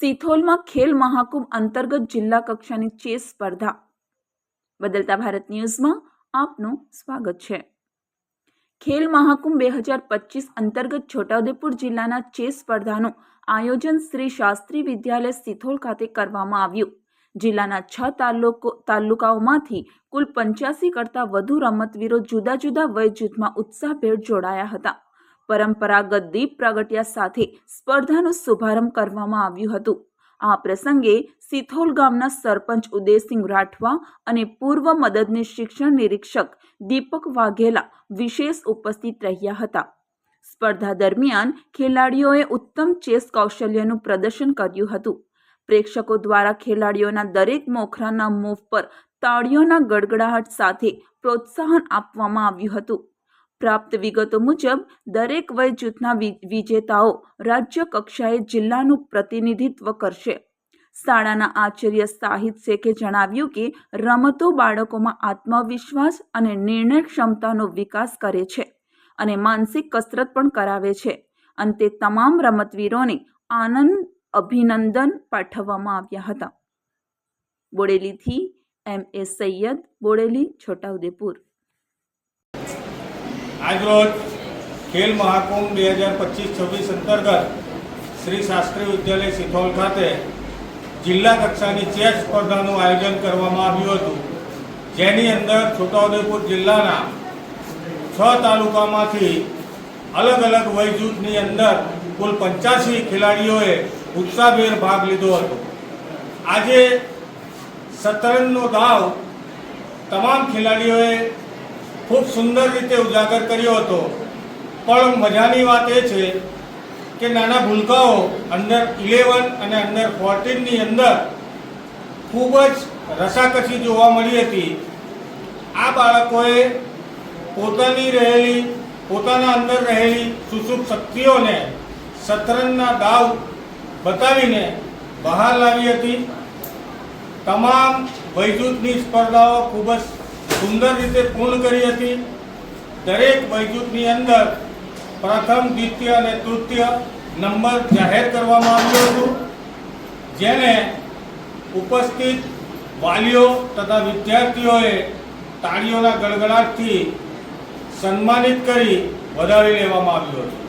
સિથોલમાં ખેલ મહાકુંભ અંતર્ગત જિલ્લા કક્ષાની ચેસ સ્પર્ધા. બદલતા ભારત ન્યૂઝમાં આપનું સ્વાગત છે. ખેલ મહાકુંભ બે હજાર પચીસ અંતર્ગત છોટાઉદેપુર જિલ્લાના ચેસ સ્પર્ધાનું આયોજન શ્રી શાસ્ત્રી વિદ્યાલય સિથોલ ખાતે કરવામાં આવ્યું. જિલ્લાના છ તાલુકો, તાલુકાઓમાંથી કુલ પંચ્યાસી કરતાં વધુ રમતવીરો જુદા જુદા વય જૂથમાં ઉત્સાહભેર જોડાયા હતા. પરંપરાગત દીપ પ્રાગટ્યા સાથે સ્પર્ધાનો શુભારંભ કરવામાં આવ્યું હતું. આ પ્રસંગે સિથોલ ગામના સરપંચ ઉદયસિંહ રાઠવા અને પૂર્વ મદદની શિક્ષણ નિરીક્ષક દીપક વાઘેલા વિશેષ ઉપસ્થિત રહ્યા હતા. સ્પર્ધા દરમિયાન ખેલાડીઓએ ઉત્તમ ચેસ કૌશલ્યનું પ્રદર્શન કર્યું હતું. પ્રેક્ષકો દ્વારા ખેલાડીઓના દરેક મોખરાના મૂવ પર તાળીઓના ગડગડાહટ સાથે પ્રોત્સાહન આપવામાં આવ્યું હતું. પ્રાપ્ત વિગતો મુજબ, દરેક વય જૂથના વિજેતાઓ રાજ્ય કક્ષાએ જિલ્લાનું પ્રતિનિધિત્વ કરશે. શાળાના આચાર્ય સાહિદ શેખે જણાવ્યું કે, રમતો બાળકોમાં આત્મવિશ્વાસ અને નિર્ણય ક્ષમતાનો વિકાસ કરે છે અને માનસિક કસરત પણ કરાવે છે. અંતે તમામ રમતવીરોને આનંદ, અભિનંદન પાઠવવામાં આવ્યા હતા. બોડેલીથી એમ એ સૈયદ, બોડેલી, છોટાઉદેપુર. આજરોજ ખેલ મહાકુંભ બે હજાર પચીસ છવ્વીસ અંતર્ગત શ્રી શાસ્ત્રી વિદ્યાલય સિથોલ ખાતે જિલ્લા કક્ષાની ચેસ સ્પર્ધાનું આયોજન કરવામાં આવ્યું હતું. જેની અંદર છોટાઉદેપુર જિલ્લાના છ તાલુકામાંથી અલગ અલગ વય જૂથની અંદર કુલ પંચ્યાસી ખેલાડીઓએ ઉત્સાહભેર ભાગ લીધો હતો. આજે શતરંજનો દાવ તમામ ખેલાડીઓએ ખૂબ સુંદર રીતે ઉજાગર કર્યો હતો. પણ મજાની વાત એ છે કે નાના ભૂલકાઓ અંડર ઇલેવન અને અંડર ફોર્ટીનની અંદર ખૂબ જ રસાકસી જોવા મળી હતી. આ બાળકોએ પોતાની રહેલી, પોતાના અંદર રહેલી સુસુપ શક્તિઓને શતરંજના દાવ બતાવીને બહાર લાવી હતી. તમામ વૈદ્યુતની સ્પર્ધાઓ ખૂબ જ સુંદર રીતે પૂર્ણ કરી હતી. દરેક વયજૂથની અંદર પ્રથમ, દ્વિતીય અને તૃતીય નંબર જાહેર કરવામાં આવ્યું હતું. જેને ઉપસ્થિત વાલીઓ તથા વિદ્યાર્થીઓએ તાળીઓના ગડગડાટથી સન્માનિત કરી વધાવી લેવામાં આવ્યું હતું.